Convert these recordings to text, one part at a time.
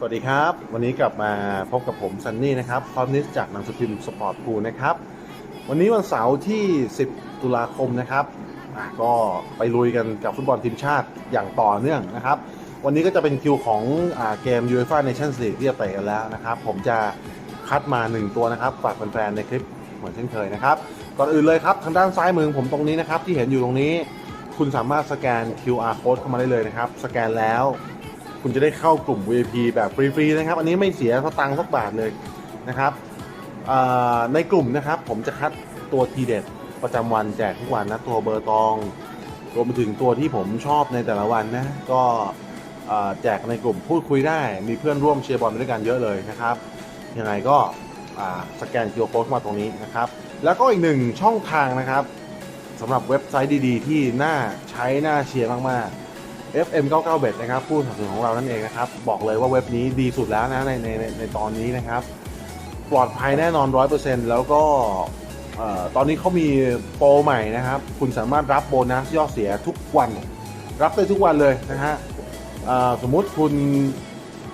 สวัสดีครับ วันนี้กลับมาพบกับผมซันนี่นะครับคอมนิสจากหนังสือพิมพ์สปอร์ตคูนะครับ วันนี้วันเสาร์ที่ 10 ตุลาคมนะครับก็ไปลุยกันกับฟุตบอลทีมชาติอย่างต่อเนื่องนะครับ วันนี้ก็จะเป็นคิวของอเกม UEFA Nations League ที่จะเตะกันแล้วนะครับ ผมจะคัดมา 1 ตัวนะครับฝากแฟนๆในคลิปเหมือนเช่นเคยนะครับ ก่อนอื่นเลยครับทางด้านซ้ายมือผมตรงนี้นะครับที่เห็นอยู่ตรงนี้ คุณสามารถสแกน QR code เข้ามาได้เลยนะครับ สแกนแล้ว คุณจะได้เข้ากลุ่ม VIP แบบฟรีๆนะครับ อันนี้ไม่เสียสตังค์สักบาทเลยนะครับในกลุ่มนะครับผมจะคัดตัวทีเด็ดประจำวันแจกทุกวันนะตัวเบอร์ตอง รวมไปถึงตัวที่ผมชอบในแต่ละวันนะก็แจกในกลุ่มพูดคุยได้ มีเพื่อนร่วมเชียร์บอลด้วยกันเยอะเลยนะครับยังไงก็สแกน QR code มาตรงนี้นะครับ แล้วก็อีกหนึ่งช่องทางนะครับสำหรับเว็บไซต์ดีๆ ที่น่าใช้น่าเชียร์มากๆ FM 99 bet นะครับผู้สนับสนุนของเรานั่นเองนะครับบอกเลยว่าเว็บนี้ดีสุดแล้วนะในในในในตอนนี้นะครับ ปลอดภัยแน่นอน 100%แล้วก็ตอนนี้เขามีโปรใหม่นะครับ คุณสามารถรับโบนัสยอดเสียทุกวัน รับได้ทุกวันเลยนะฮะสมมุติคุณ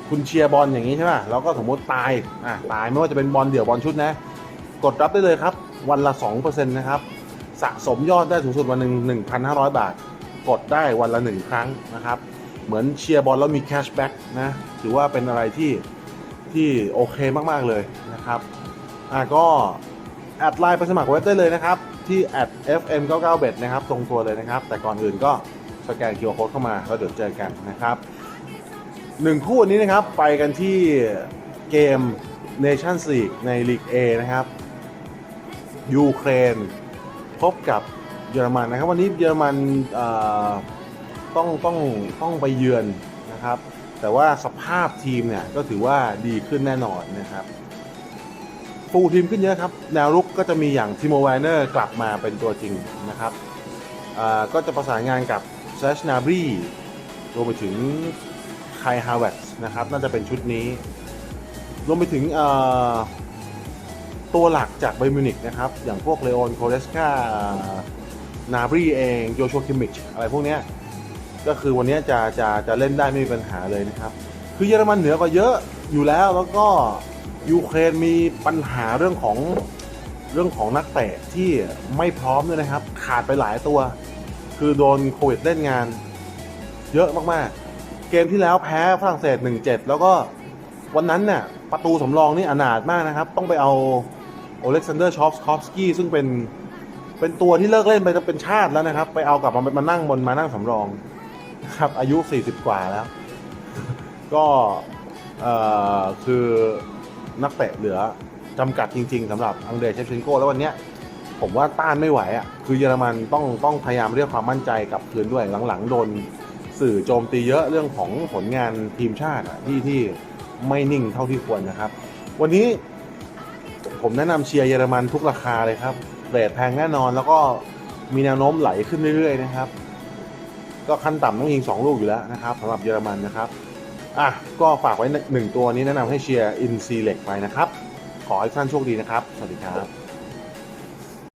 คุณเชียร์บอลอย่างนี้ใช่ไหมแล้วก็สมมติตายอะตายไม่ว่าจะเป็นบอลเดี่ยวบอลชุดนะ กดรับได้เลยครับ วันละ 2%นะครับ สะสมยอดได้สูงสุดวันหนึ่ง1,500 บาท กดได้วันละหนึ่งครั้งนะครับ เหมือนเชียร์บอลแล้วมีแคชแบ็กนะถือว่าเป็นอะไรที่ที่โอเคมาก ๆ เลยนะครับอะก็แอดไลน์ไปสมัครเว็บได้เลยนะครับ ที่ @fm99bet นะครับ ตรงตัวเลยนะครับ แต่ก่อนอื่นก็สแกน QR code เข้ามาแล้วเดี๋ยวเจอกันนะครับหนึ่งคู่นี้นะครับ ไปกันที่เกม Nations League ในลีก A นะครับ ยูเครน พบกับ เยอรมันนะครับ วันนี้เยอรมันต้องต้องต้องไปเยือนนะครับ แต่ว่าสภาพทีมเนี่ยก็ถือว่าดีขึ้นแน่นอนนะครับฟูลทีมขึ้นเยอะครับ แนวรุกก็จะมีอย่างทิโมไวเนอร์กลับมาเป็นตัวจริงนะครับก็จะประสานงานกับเซชนาบรีรวมไปถึงไคฮาวเวตนะครับ น่าจะเป็นชุดนี้ รวมไปถึงตัวหลักจากไบมิวนิกนะครับ อย่างพวกเลโอนโคเรสกา นาบรีเองโยชัวคิมิชอะไรพวกเนี้ยก็คือวันนี้จะจะจะเล่นได้ไม่มีปัญหาเลยนะครับ คือเยอรมันเหนือกว่าเยอะอยู่แล้วแล้วก็ยูเครนมีปัญหาเรื่องของเรื่องของนักเตะที่ไม่พร้อมด้วยนะครับ ขาดไปหลายตัว คือโดนโควิดเล่นงาน เยอะมากๆ เกมที่แล้วแพ้ฝรั่งเศส 1-7 แล้วก็วันนั้นเนี่ยประตูสำรองนี่อนาถมากนะครับ ต้องไปเอาโอเล็กซานเดอร์ชอฟสคอฟสกี้ซึ่งเป็น เป็นตัวที่เลิกเล่นไปจะเป็นชาติแล้วนะครับ ไปเอากลับมามานั่งบนมานั่งสำรองนะครับ อายุ 40 กว่าแล้ว ก็คือนักเตะเหลือจำกัดจริง ๆสำหรับอังเดรเชฟเชนโกแล้ววันเนี้ยผมว่าต้านไม่ไหวอะคือเยอรมันต้องต้องพยายามเรียกความมั่นใจกลับคืนด้วยหลังๆโดนสื่อโจมตีเยอะเรื่องของผลงานทีมชาติที่ที่ไม่นิ่งเท่าที่ควรนะครับ วันนี้ผมแนะนำเชียร์เยอรมันทุกราคาเลยครับ เรทแพงแน่นอน แล้วก็มีแนวโน้มไหลขึ้นเรื่อยๆนะครับ ก็ขั้นต่ำต้องยิง 2 ลูกอยู่แล้วนะครับสำหรับเยอรมันนะครับอะก็ฝากไว้หนึ่งตัวนี้แนะนำให้เชียร์อินซีเล็กไปนะครับ ขอให้ท่านโชคดีนะครับ สวัสดีครับ